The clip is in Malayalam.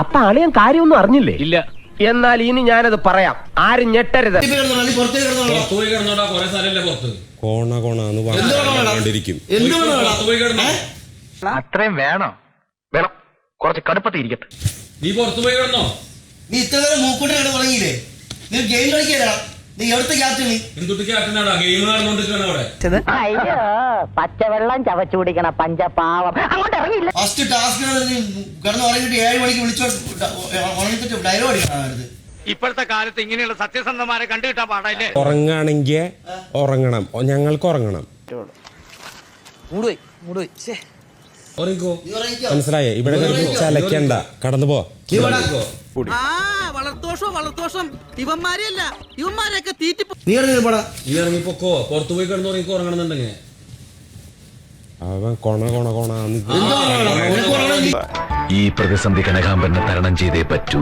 അപ്പൊ അളിയൻ കാര്യമൊന്നും അറിഞ്ഞില്ലേ? ഇല്ല. എന്നാൽ ഇനി ഞാനത് പറയാം. ആരും ഞെട്ടരുത്. പോയി കിടന്നോടാ കൊറേ സ്ഥലല്ലേ പുറത്ത്? കോണ കോണ? എന്ന് പറഞ്ഞിരിക്കും പോയി കിടന്നോ? അത്രയും വേണം. വേണം. കുറച്ച് കടുപ്പത്തിൽ ഇരിക്കട്ടെ. നീ പുറത്തു പോയി കിടന്നോ? നീ ഇത്ര മൂക്കൂട്ടി കിടന്ന് തുടങ്ങിയില്ലേ നീ ഗെയിം കളിക്കാനാ? അയ്യോ പച്ചവെള്ളം ചവച്ചു കുടിക്കണ പഞ്ചപാവം. അങ്ങോട്ട് ഇറങ്ങിയില്ല. ഫസ്റ്റ് ടാസ്ക് നീ കിടന്ന് ഉറങ്ങിയിട്ട് ഏഴ് മണിക്ക് വിളിച്ചോ ഉറങ്ങിട്ട് ഡയലോഗ് അടിക്കണം ഇപ്പോഴത്തെ കാലത്ത് ഇങ്ങനെയുള്ള സത്യസന്ധമാരെ കണ്ടുകിട്ടാൻ പാടില്ലേ ഉറങ്ങാണെങ്കിൽ ഉറങ്ങണം. ഞങ്ങൾക്ക് ഉറങ്ങണം. മനസ്സിലായേ? ഇവിടെ കിടന്ന് ചലക്കണ്ട. കടന്നു പോ. ആ വളർത്തോഷം വളർത്തോഷം ഇവന്മാരെയല്ല ഇവന്മാരെയൊക്കെ തീറ്റി നീ ഇറങ്ങി പോടാ. നീ ഇറങ്ങി പൊക്കോ. പുറത്തു പോയി കിടന്ന് ഉറങ്ങിക്കോ ഉറങ്ങണമെന്നുണ്ടെങ്കിൽ. അവൻ കൊണ കൊണ കൊണ. ഈ പ്രതിസന്ധി കനകാമ്പരനെ തരണം ചെയ്തേ പറ്റൂ.